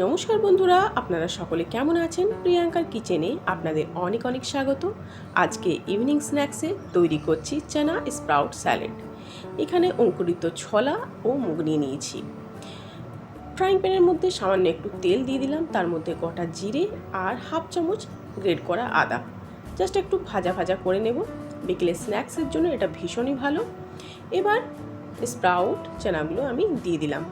নমস্কার বন্ধুরা, আপনারা সকলে কেমন আছেন? প্রিয়াঙ্কার কিচেনে আপনাদের অনেক অনেক স্বাগত। আজকে ইভিনিং স্ন্যাক্সে তৈরি করছি চানা স্প্রাউট স্যালাড এখানে অঙ্কুরিত ছোলা ও মুগ নিয়ে নিয়েছি। ফ্রাইং প্যানের মধ্যে সামান্য একটু তেল দিয়ে দিলাম, তার মধ্যে গোটা জিরে আর হাফ চামচ গ্রেড করা আদা। জাস্ট একটু ভাজা ভাজা করে নেব। বিকেলে স্ন্যাক্সের জন্য এটা ভীষণই ভালো। এবার স্প্রাউট চানাগুলো আমি দিয়ে দিলাম।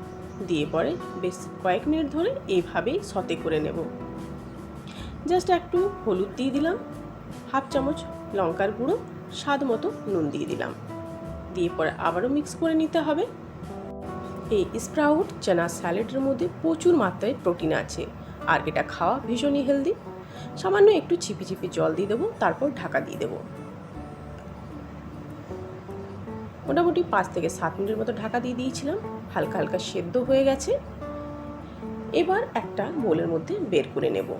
দিয়ে পরে বেশ কয়েক মিনিট ধরে এইভাবেই সতে করে নেব। জাস্ট একটু হলুদ দিয়ে দিলাম, হাফ চামচ লঙ্কার গুঁড়ো, স্বাদ মতো নুন দিয়ে দিলাম। দিয়ে পরে আবারও মিক্স করে নিতে হবে। এই স্প্রাউট, চানা স্যালাডের মধ্যে প্রচুর মাত্রায় প্রোটিন আছে আর এটা খাওয়া ভীষণই হেলদি। সামান্য একটু ছিপি ছিপি জল দিয়ে দেবো, তারপর ঢাকা দিয়ে দেবো। মোটামুটি পাঁচ থেকে সাত মিনিটের মতো ঢাকা দিয়ে দিয়েছিলাম। হালকা হালকা সেদ্ধ হয়ে গেছে। এবার একটা বোলের মধ্যে বের করে নেব।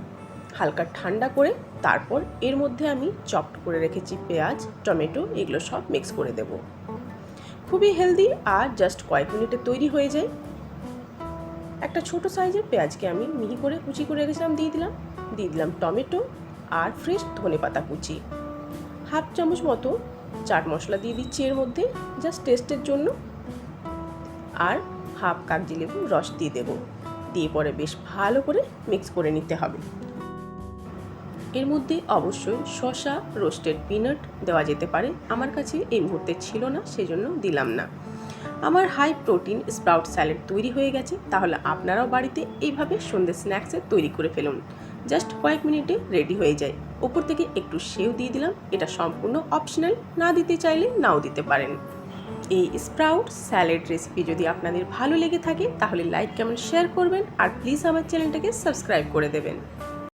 হালকা ঠান্ডা করে তারপর এর মধ্যে আমি চপড করে রেখেছি পেঁয়াজ, টমেটো, এগুলো সব মিক্স করে দেব। খুবই হেলদি আর জাস্ট কয়েক মিনিটে তৈরি হয়ে যায়। একটা ছোট সাইজের পেঁয়াজকে আমি মিহি করে কুচি করে রেখেছিলাম, দিয়ে দিলাম। দিয়ে দিলাম টমেটো আর ফ্রেশ ধনে পাতা কুচি। হাফ চামচ মতো চাট মশলা দিয়ে দিচ্ছি এর মধ্যে জাস্ট টেস্টের জন্য। আর হাফ কাগজি লেবুর রস দিয়ে দেবো। দিয়ে পরে বেশ ভালো করে মিক্স করে নিতে হবে। এর মধ্যে অবশ্যই শসা রোস্টেড পিনাট দেওয়া যেতে পারে। আমার কাছে এই মুহূর্তে ছিল না, সেজন্য দিলাম না। আমার হাই প্রোটিন স্প্রাউট স্যালাড তৈরি হয়ে গেছে, তাহলে আপনারাও বাড়িতে এইভাবে সন্ধ্যে স্ন্যাক্সে তৈরি করে ফেলুন। জাস্ট কয়েক মিনিটে রেডি হয়ে যায়। ওপর থেকে একটু সেও দিয়ে দিলাম। এটা সম্পূর্ণ অপশনাল। না দিতে চাইলে নাও দিতে পারেন। এই স্প্রাউট স্যালাড রেসিপি যদি আপনাদের ভালো লেগে থাকে, তাহলে লাইক কেমন শেয়ার করবেন। আর প্লিজ আমার চ্যানেলটাকে সাবস্ক্রাইব করে দেবেন।